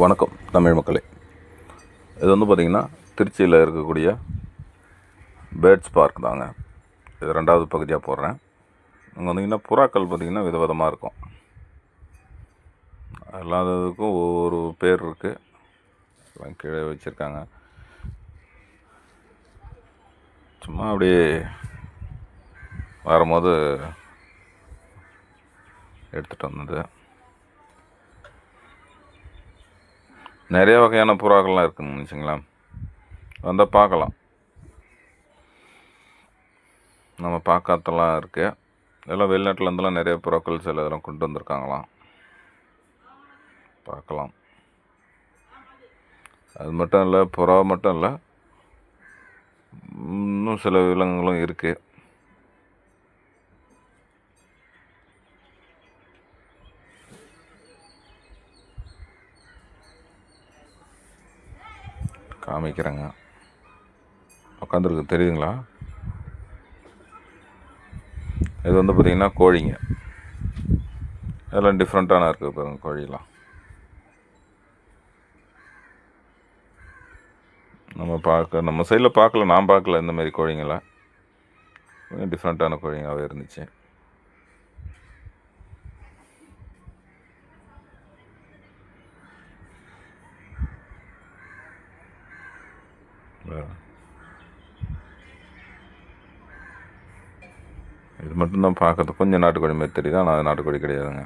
வணக்கம் தமிழ் மக்களே. இது வந்து பார்த்திங்கன்னா திருச்சியில் இருக்கக்கூடிய பேர்ட்ஸ் பார்க் தாங்க. இது ரெண்டாவது பகுதியாக போடுறேன். இங்கே வந்தீங்கன்னா புறாக்கள் பார்த்திங்கன்னா விதவிதமாக இருக்கும். எல்லாத்துக்கும் ஒவ்வொரு பேர் இருக்குது எல்லாம் கீழே வச்சுருக்காங்க. சும்மா அப்படியே வரும்போது எடுத்துகிட்டு வந்தது. நிறைய வகையான புறாக்கள்லாம் இருக்குங்க வச்சுங்களேன் வந்தால் பார்க்கலாம். நம்ம பார்க்காதெல்லாம் இருக்குது எல்லாம் வெளிநாட்டிலேருந்துலாம் நிறைய புறாக்கள் சில இதெல்லாம் கொண்டு வந்திருக்காங்களாம். பார்க்கலாம். அது மட்டும் இல்லை புறா மட்டும் இல்லை இன்னும் சில விலங்குகளும் இருக்குது காமிக்கிறேங்க. உட்காந்துருக்கு தெரியுதுங்களா? இது வந்து பார்த்திங்கன்னா கோழிங்க. இதெல்லாம் டிஃப்ரெண்ட்டான இருக்குது பாருங்க கோழிலாம் நம்ம பார்க்க நம்ம சைடில் பார்க்கல நான் பார்க்கல இந்தமாரி கோழிங்களை கொஞ்சம் டிஃப்ரெண்ட்டான கோழிங்களாகவே இருந்துச்சு. இது மட்டும்தான் பார்க்கறது. கொஞ்சம் நாட்டுக்கோழி மாதிரி தெரியுது ஆனால் அது நாட்டுக்கோழி கிடையாதுங்க.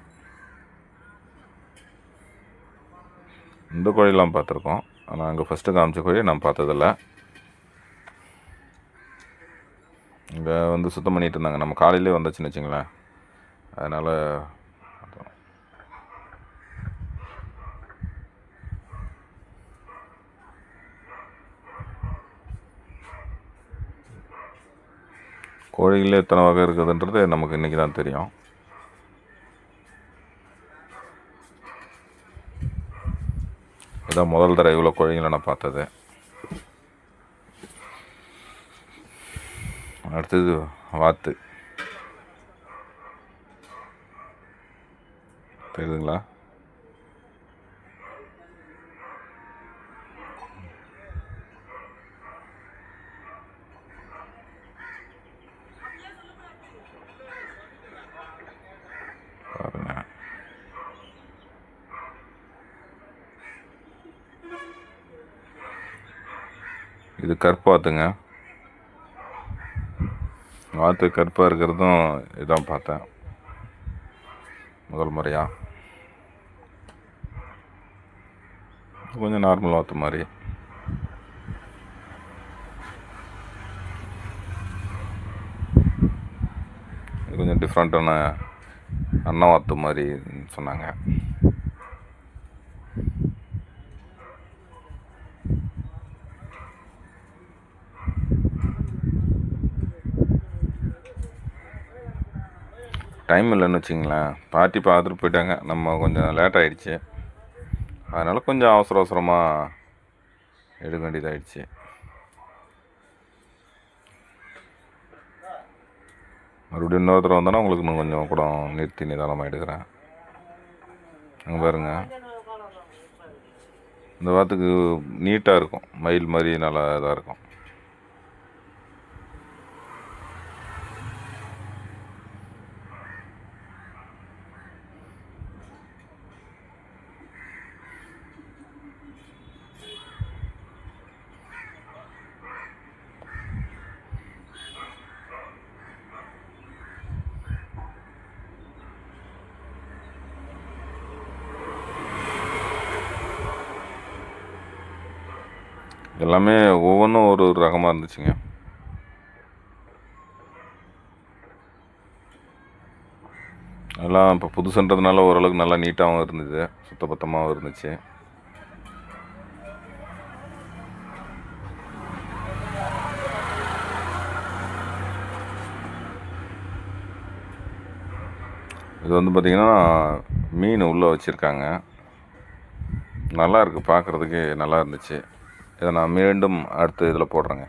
இந்த கோழிலாம் பார்த்துருக்கோம். ஆனால் அங்கே ஃபஸ்ட்டு காமிச்ச கோழி நான் பார்த்ததில்ல. இங்கே வந்து சுத்தம் பண்ணிகிட்டு இருந்தாங்க. நம்ம காலையிலே வந்துச்சுன்னு வச்சுங்களேன். அதனால் கோழிகளே எத்தனை வகை இருக்குதுன்றது நமக்கு இன்றைக்கி தான் தெரியும். இதான் முதல் தடவை இவ்வளோ கோழிங்களை நான் பார்த்தது. அடுத்தது வாத்து. தெரியுதுங்களா? இது கற்பாத்துங்க. வாத்து கற்பாக இருக்கிறதும் இதான் பார்த்தேன். முதல் முறையாக கொஞ்சம் நார்மல் வாத்து மாதிரி. இது கொஞ்சம் டிஃப்ரெண்ட்டான அன்னவாத்து மாதிரி சொன்னாங்க. டைம் இல்லைன்னு வச்சிங்களேன். பாட்டி பார்த்துட்டு போயிட்டாங்க. நம்ம கொஞ்சம் லேட் ஆகிடுச்சு அதனால் கொஞ்சம் அவசர அவசரமாக எடுக்க வேண்டியதாகிடுச்சு மறுபடியும் இன்னொருத்தர் வந்தோன்னா உங்களுக்கு இன்னும் கொஞ்சம் கூட நிறுத்தி நிதானமாக எடுக்கிறேன். அங்கே பாருங்க. இந்த வாரத்துக்கு நீட்டாக இருக்கும். மயில் மாதிரி நல்லா இதாக இருக்கும். எல்லாமே ஒவ்வொன்றும் ஒரு ஒரு ரகமாக இருந்துச்சுங்க. எல்லாம் இப்போ புதுசுன்றதுனால ஓரளவுக்கு நல்லா நீட்டாகவும் இருந்தது. சுத்தபத்தமாகவும் இருந்துச்சு. இது வந்து பார்த்திங்கன்னா மீன் உள்ளே வச்சுருக்காங்க. நல்லா இருக்குது பார்க்குறதுக்கு நல்லா இருந்துச்சு. இதை நான் மீண்டும் அடுத்த இதில் போடுறேங்க.